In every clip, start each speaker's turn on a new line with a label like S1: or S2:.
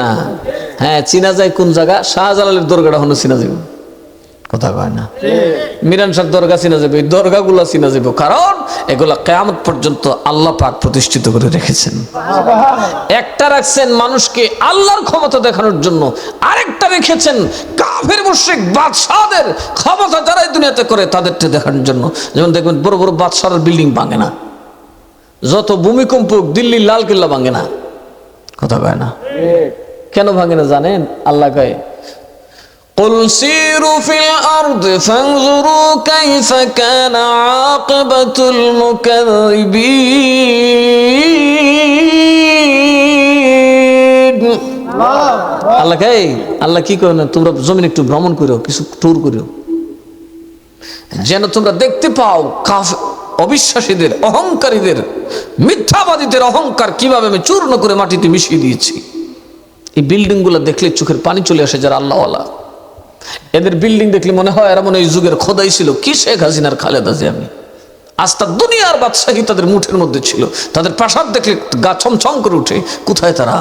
S1: না। হ্যাঁ চিনা যায় কোন জায়গা? শাহজালালের দরগাটা হলো চিনা যাবে কথা কয় না? মিরান শাহ দরগা চিনা যাবে এই দরগাগুলো চিনা যাবে কারণ এগুলা কেয়ামত পর্যন্ত আল্লাহ পাক প্রতিষ্ঠিত করে রেখেছেন। একটা রাখছেন মানুষকে আল্লাহর ক্ষমতা দেখানোর জন্য। আরেকটা রেখেছেন কাফের মুশ্রিক বাদশাহদের ক্ষমতা যারা এই দুনিয়াতে করে তাদেরটা দেখানোর জন্য। যেমন দেখবেন বড় বড় বাদশাহের বিল্ডিং ভাঙে না। যত ভূমিকম্প দিল্লির লাল কিল্লা ভাঙে না। কথা কয় না? কেন ভাঙে না জানেন আল্লাহ কয় قل سيروا في الأرض فانظروا كيف كان عاقبة المكذبين আল্লাহ কে আল্লাহ কি করে না তোমরা জমিন একটু ভ্রমণ করো কিছু ট্যুর করো যেন তোমরা দেখতে পাও কাফ অবিশ্বাসীদের অহংকারীদের মিথ্যাবাদীদের অহংকার কিভাবে আমি চূর্ণ করে মাটিতে মিশিয়ে দিয়েছি এই বিল্ডিংগুলো দেখলে চোখের পানি চলে আসে যারা আল্লাহওয়ালা। এদের বিল্ডিং দেখলে মনে হয় এরা মনে এই যুগের খোদাই ছিল। কি শেখ হাসিনার খালেদা যে আমি আস্তা দুনিয়ার বাদশাহী তাদের মুঠের মধ্যে ছিল। তাদের প্রাসাদ দেখলে গা ছমছম করে উঠে কোথায় তারা?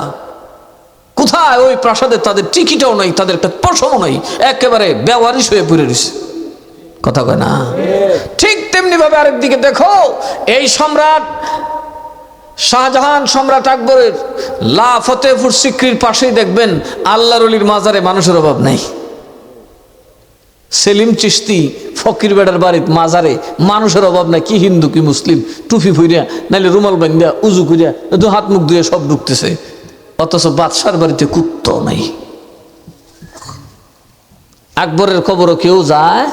S1: কোথায়? ওই প্রাসাদে তাদের টিকিটাও নাই, তাদের একটা পশমও নাই। একেবারে ব্যবহারিস হয়ে পড়ে রয়েছে। কথা কয় না? ঠিক তেমনি ভাবে আরেকদিকে দেখো, এই সম্রাট শাহজাহান সম্রাট আকবরের লা ফতেহপুর সিক্রির পাশেই দেখবেন আল্লাহর অলির মাজারে মানুষের অভাব নাই। সেলিম চিস্তি ফকির বেড়ার বাড়ির মাজারে মানুষের অভাব নাই, কি হিন্দু, কি মুসলিম, টুপি ফুইরা, নাইলে রুমাল বান্ধা উজু করিয়া, দু হাত মুখ ধুয়ে সব ঢুকতেছে। অথচ বাদশার বাড়িতে কুত্ত নাই। আকবরের খবরও কেউ যায়?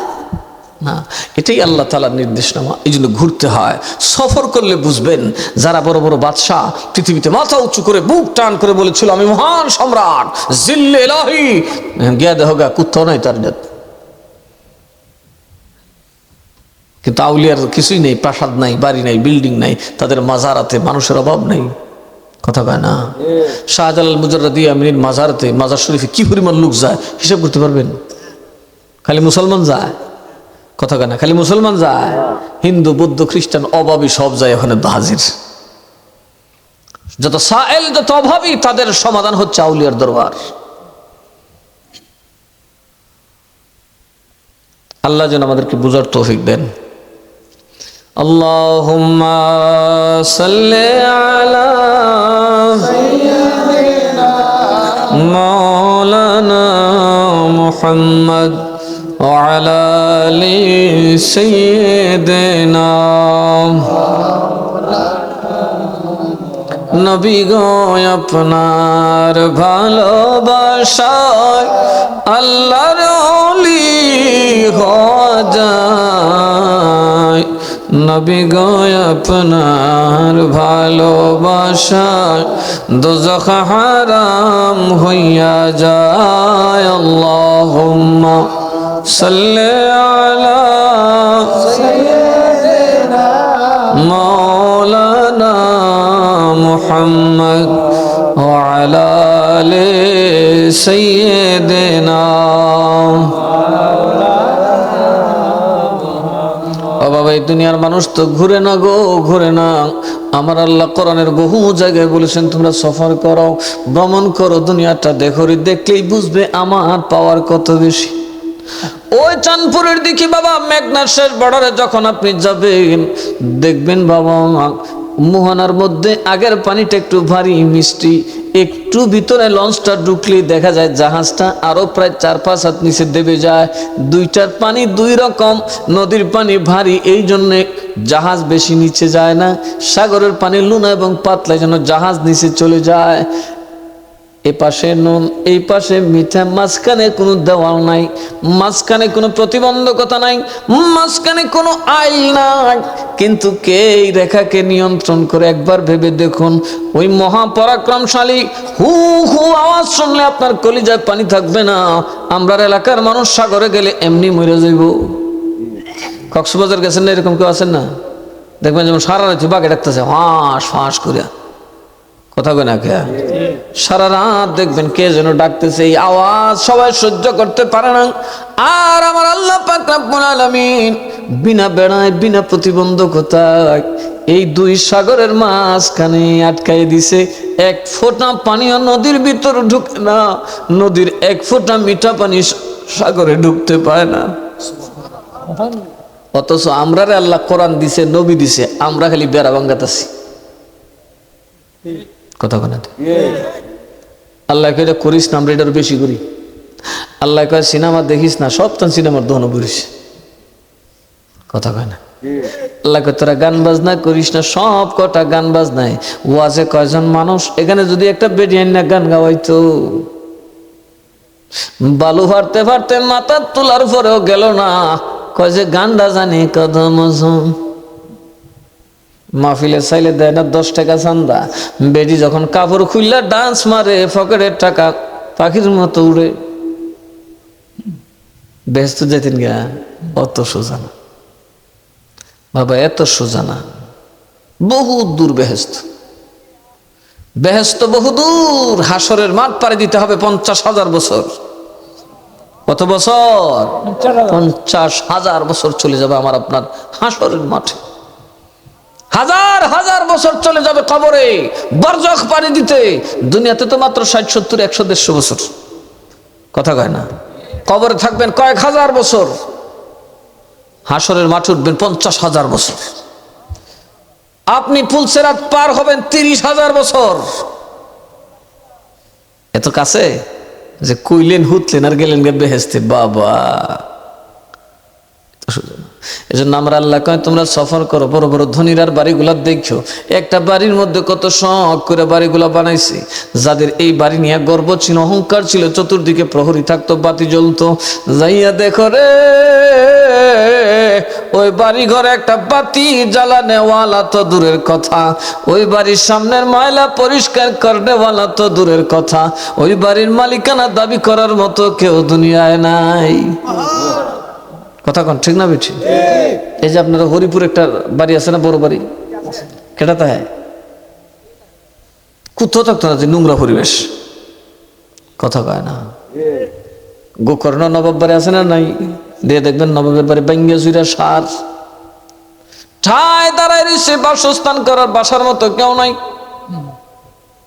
S1: না, এটাই আল্লাহ তালার নির্দেশ নির্দেশনামা। এই জন্য ঘুরতে হয়, সফর করলে বুঝবেন, যারা বড় বড় বাদশাহ পৃথিবীতে মাথা উঁচু করে বুক টান করে বলেছিল, আমি মহান সম্রাট, জিল্লে এলাহি। গিয়া দেহ গা, কুত্তাও নাই তার কিন্তু আউলিয়ার কিছুই নেই, প্রাসাদ নাই, বাড়ি নাই, বিল্ডিং নাই, তাদের মাজারাতে মানুষের অভাব নেই। কথা কয় না? শাহজালাল মুজারদি আমিনীর মাজারাতে, মাজার শরীফে কি পরিমাণ লোক যায়, হিসাব করতে পারবেন? খালি মুসলমান যায়? কথা কয় না খালি মুসলমান যায় হিন্দু বৌদ্ধ খ্রিস্টান অভাবী সব যায় ওখানে হাজির যত সায়েল যত অভাবী তাদের সমাধান হচ্ছে আউলিয়ার দরবার আল্লাহ যেন আমাদেরকে বুঝার তৌফিক দেন اللهم صل على مولانا محمد وعلى ال سيدنا নবী গো আপনার ভালোবাসায় আল্লাহর অলি হওয়া যায় নবী গো আপনার ভালোবাসায় দোজখ হারাম হইয়া যায় আল্লাহুম্মা সাল্লি আলা مولانا محمد وعلى آل سيدنا ও বাবা এই দুনিয়ার মানুষ তো ঘুরে না গো ঘুরে না আমার আল্লাহ কোরআনের বহু জায়গায় বলেছেন তোমরা সফর করো ভ্রমণ করো দুনিয়াটা দেখো রে, দেখলেই বুঝবে আমার পাওয়ার কত বেশি ওই চাঁদপুরের দিকে বাবা মেঘনার শেষ বর্ডারে যখন আপনি যাবেন, দেখবেন বাবা মোহনার মধ্যে আগের পানিটা একটু ভারী, মিষ্টি, একটু ভিতরে লঞ্চটা ঢুকলে দেখা যায় জাহাজটা আরও প্রায় চার পাঁচ হাত নিচে দেবে যায়। দুইটার পানি দুই রকম, নদীর পানি ভারী, এই জন্যে জাহাজ বেশি নিচে যায় না। সাগরের পানি লুনা এবং পাতলা যেন জাহাজ নিচে চলে যায়। এ পাশে নুন, এই পাশে মিঠা, মাঝখানে কোনো দেওয়াল নাই, মাঝখানে কোনো প্রতিবন্ধকতা নাই, মাঝখানে কোনো আইল নাই। কিন্তু কে এই রেখাকে নিয়ন্ত্রণ করে একবার ভেবে দেখুন, ওই মহাপরাক্রমশালী হু হু আওয়াজ শুনলে আপনার কলিজায় পানি থাকবে না। আমরার এলাকার মানুষ সাগরে গেলে এমনি মরে যাইব। কক্সবাজার গেছেন না এরকম কেউ আছেন না? দেখবেন যেমন সারা রাত বাঘে ডাকতেছে, হাঁস ফাঁস করিয়া। কথা কয় না কে? সারা রাত দেখবেন কে যেন ডাকতেছে, এই আওয়াজ সবাই সহ্য করতে পারে না। আর আমার আল্লাহ পাক রব্বুল আলামিন বিনা বেড়ায়, বিনা প্রতিবন্ধকতায় এই দুই সাগরের মাঝখানে আটকাই দিছে। এক ফোঁটা পানিও নদীর ভিতর ঢুকে না, নদীর এক ফোঁটা মিঠা পানি সাগরে ঢুকতে পায় না। অথচ আমরা রে আল্লাহ কোরআন দিছে, নবী দিছে, আমরা খালি বেড়া ভাঙ্গাতাছি কথা কোনাতে আল্লাহ কয়ে করিস না আমরা এটার বেশি করি। আল্লাহ কয় সিনেমা দেখিস না সব তো সিনেমার দহন করিস। কথা কয় না? আল্লাহ কয় তোরা গান বাজনা করিস না সব কটা গান বাজনায়। ও ওয়াজে কয়জন মানুষ? এখানে যদি একটা বেরিয়ান না গান গাওয়াইতো। বালু ফাড়তে ফাড়তে মাথা তোলার পরেও গেল না। কয় যে গানটা জানি কদম মাহফিলে চাইলে দেয় না দশ টাকা চান্দা। বেডি যখন কাপড় খুললে ডান্স মারে পকেটের টাকা পাখির মতো উড়ে। ব্যস্ত যেতেন গা অত সোজা না। বাবা এত সোজা না। বহু দূর বেহেস্ত। বেহেস্ত বহু দূর হাসরের মাঠ পাড়ি দিতে হবে পঞ্চাশ হাজার বছর। কত বছর? পঞ্চাশ হাজার বছর চলে যাবে আমার আপনার হাসরের মাঠে। হাজার হাজার বছর চলে যাবে কবরে, বরজখ পানি দিতে। দুনিয়াতে তো মাত্র ষাট, সত্তর, একশো, দেড়শো বছর। কথা কয় না? কবরে থাকবেন কয়েক হাজার বছর। হাসরের মাঠে উঠবেন পঞ্চাশ হাজার বছর। আপনি পুলসেরাত পার হবেন তিরিশ হাজার বছর। এত কাছে যে কইলেন, হুতলেন আর গেলেন গে বেহেস্তে বাবা এই জন্য আমরা আল্লাহ কয়, তোমরা সফর করো, বড় বড় ধনীরার বাড়িগুলা দেখছ। একটা বাড়ির মধ্যে কত শখ করে বাড়িগুলা বানাইছে। যাদের এই বাড়ি নিয়ে গর্ব ছিল, অহংকার ছিল, চতুর্দিকে প্রহরী থাকতো, বাতি জ্বলতো। যাইয়া দেখো রে, ওই বাড়ি ঘরে একটা বাতি জ্বালানেওয়ালা তো দূরের কথা। ওই বাড়ির সামনের ময়লা পরিষ্কার করনেওয়ালা তো দূরের কথা। ওই বাড়ির মালিকানা দাবি করার মতো কেউ দুনিয়ায় নাই। কথা কন, ঠিক না বেঠি? এই যে আপনার হরিপুর একটা বাড়ি আছে না, বড় বাড়ি? কেটা তা হ্যাঁ? কোথাও থাকতো না যে নোংরা পরিবেশ। কথা কয় না। গোকর্ণ নবাব বাড়ি আছে না নাই? দিয়ে দেখবেন নবাবের বাড়ি ব্যাঙ্গে জুইরা সার। ঠায় দাঁড়ায় রয়েছে বাসস্থান করার বাসার মতো কেউ নাই।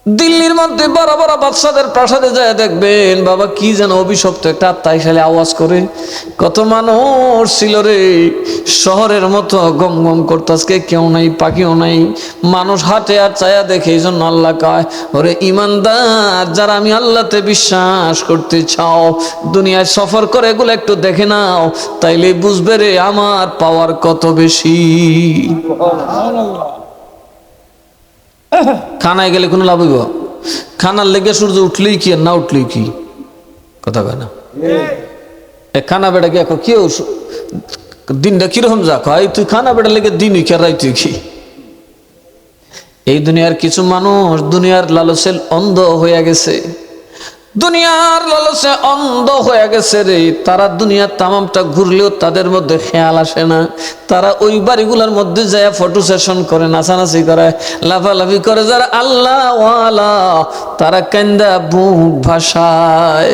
S1: দিল্লির মধ্যে বড় বড় বাচ্চাদের প্রাসাদে যায়, দেখবেন বাবা কি যেন অভিশপ্ত একটা আত্মাই খালি আওয়াজ করে। কত মানুষ ছিল রে, শহরের মতো গম গম করতো, আজকে কেউ নাই, পাখিও নাই, মানুষ হাটে আর চায়া দেখে, এই জন্য আল্লাহ কয়, ওরে ইমানদার, যারা আমি আল্লাহতে বিশ্বাস করতে চাও, দুনিয়ায় সফর করে এগুলো একটু দেখে নাও, তাইলে বুঝবে রে আমার পাওয়ার কত বেশি। খানায় গেলে কোনো লাভ হইব? খানার লেগে সূর্য উঠলেই কি আর না উঠলেই কি? কথা কয় না? এ খানা বেড়া গিয়া কেউ দিনটা কীরকম যা কয় তুই খানা বেড়া লেগে দিন কি রাই তুই কি? এই দুনিয়ার কিছু মানুষ দুনিয়ার লালসেল অন্ধ হয়ে গেছে। দুনিয়ার লালসে অন্ধ হয়ে গেছে রে। তারা দুনিয়ার তামামটা ঘুরলেও তাদের মধ্যে খেয়াল আসে না। তারা ওই বাড়িগুলোর মধ্যে যায় ফটো সেশন করে, নাচানাচি করে, লাফালাফি করে, যারা আল্লাহওয়ালা, তারা কেন্দা বুক ভাষায়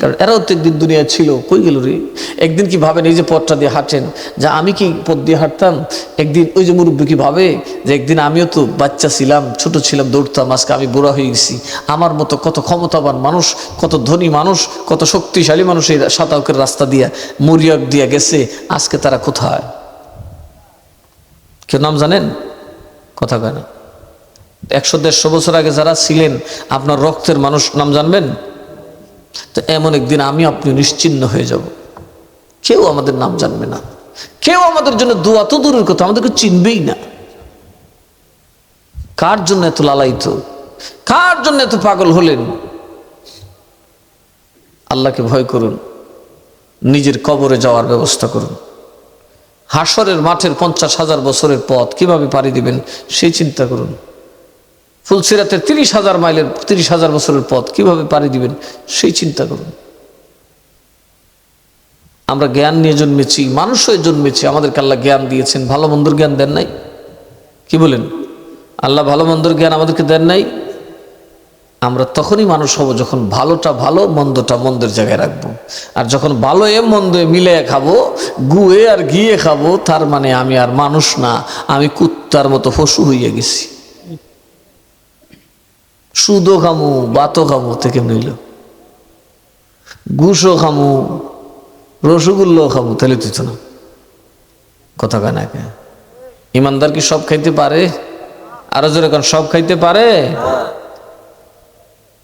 S1: কারণ এরাও তো একদিন দুনিয়া ছিল। কই গেল রে? একদিন কি ভাবেন এই যে পথটা দিয়ে হাঁটেন? যা আমি কি পথ দিয়ে হাঁটতাম? একদিন ওই যে মুরব্বী কি ভাবে? যে একদিন আমিও তো বাচ্চা ছিলাম, ছোট ছিলাম, দৌড়তাম, আজকে আমি বুড়া হয়ে গেছি। আমার মতো কত ক্ষমতাবান মানুষ, কত ধনী মানুষ, কত শক্তিশালী মানুষ এই শতাউকের রাস্তা দিয়া মরিয়ক দিয়া গেছে, আজকে তারা কোথায়? কেউ নাম জানেন? কথা কয় না। একশো দেড়শো বছর আগে যারা ছিলেন, আপনার রক্তের মানুষ নাম জানবেন? তো এমন একদিন আমি আপনি নিশ্চিন্ন হয়ে যাব। কেউ আমাদের নাম জানবে না। কেউ আমাদের জন্য দোয়া তো দূরের কথা, আমাদেরকে চিনবেই না। কার জন্য এত লালাইত কার জন্য এত পাগল হলেন? আল্লাহকে ভয় করুন। নিজের কবরে যাওয়ার ব্যবস্থা করুন। হাসরের মাঠের পঞ্চাশ হাজার বছরের পথ কীভাবে পাড়ি দিবেন, সেই চিন্তা করুন। ফুলসিরাতের তিরিশ হাজার মাইলের, তিরিশ হাজার বছরের পথ, কীভাবে পাড়ি দিবেন? সেই চিন্তা করুন। আমরা জ্ঞান নিয়ে জন্মেছি, মানুষ হয়ে জন্মেছি, আমাদেরকে আল্লাহ জ্ঞান দিয়েছেন। ভালো মন্দর জ্ঞান দেন নাই? কি বলেন? আল্লাহ ভালো মন্দর জ্ঞান আমাদেরকে দেন নাই? আমরা তখনই মানুষ হব যখন ভালোটা ভালো, মন্দটা মন্দের জায়গায় রাখব। আর যখন ভালো এ মন্দ মিলে খাব, গুয়ে আর গিয়ে খাব, তার মানে আমি আর মানুষ না, আমি কুত্তার মতো পশু হইয়া গেছি। সুদও খামু, বাতও খামু থেকে নিল ঘুষও খামু, রসগোল্লাও খামু, তাহলে তুই তো না কথা কয় না কে? ইমানদার কি সব খাইতে পারে? আরও জোরে কোন, সব খাইতে পারে?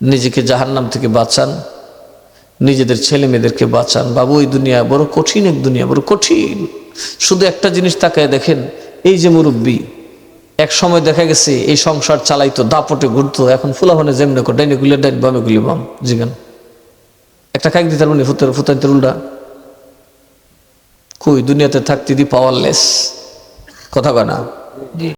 S1: নিজেকে জাহার নাম থেকে বাঁচান, নিজেদের ছেলে মেয়েদেরকে বাঁচান। বাবু, এই দুনিয়া বড় কঠিন, এক দুনিয়া বড় কঠিন। শুধু একটা জিনিস তাকায় দেখেন, এই যে মুরব্বী এক সময় দেখা গেছে এই সংসার চালাইতো, দাপটে ঘুরতো, এখন ফুলাফানে যেমনে কর, ডাইনে গুলি ডাইন বামে গুলি বাম জিগান একটা খাইক দিতে পারবেন ফুতের ফুতাইতে উল্টা। কই, দুনিয়াতে থাকতে দি পাওয়ারলেস কথা কয় না?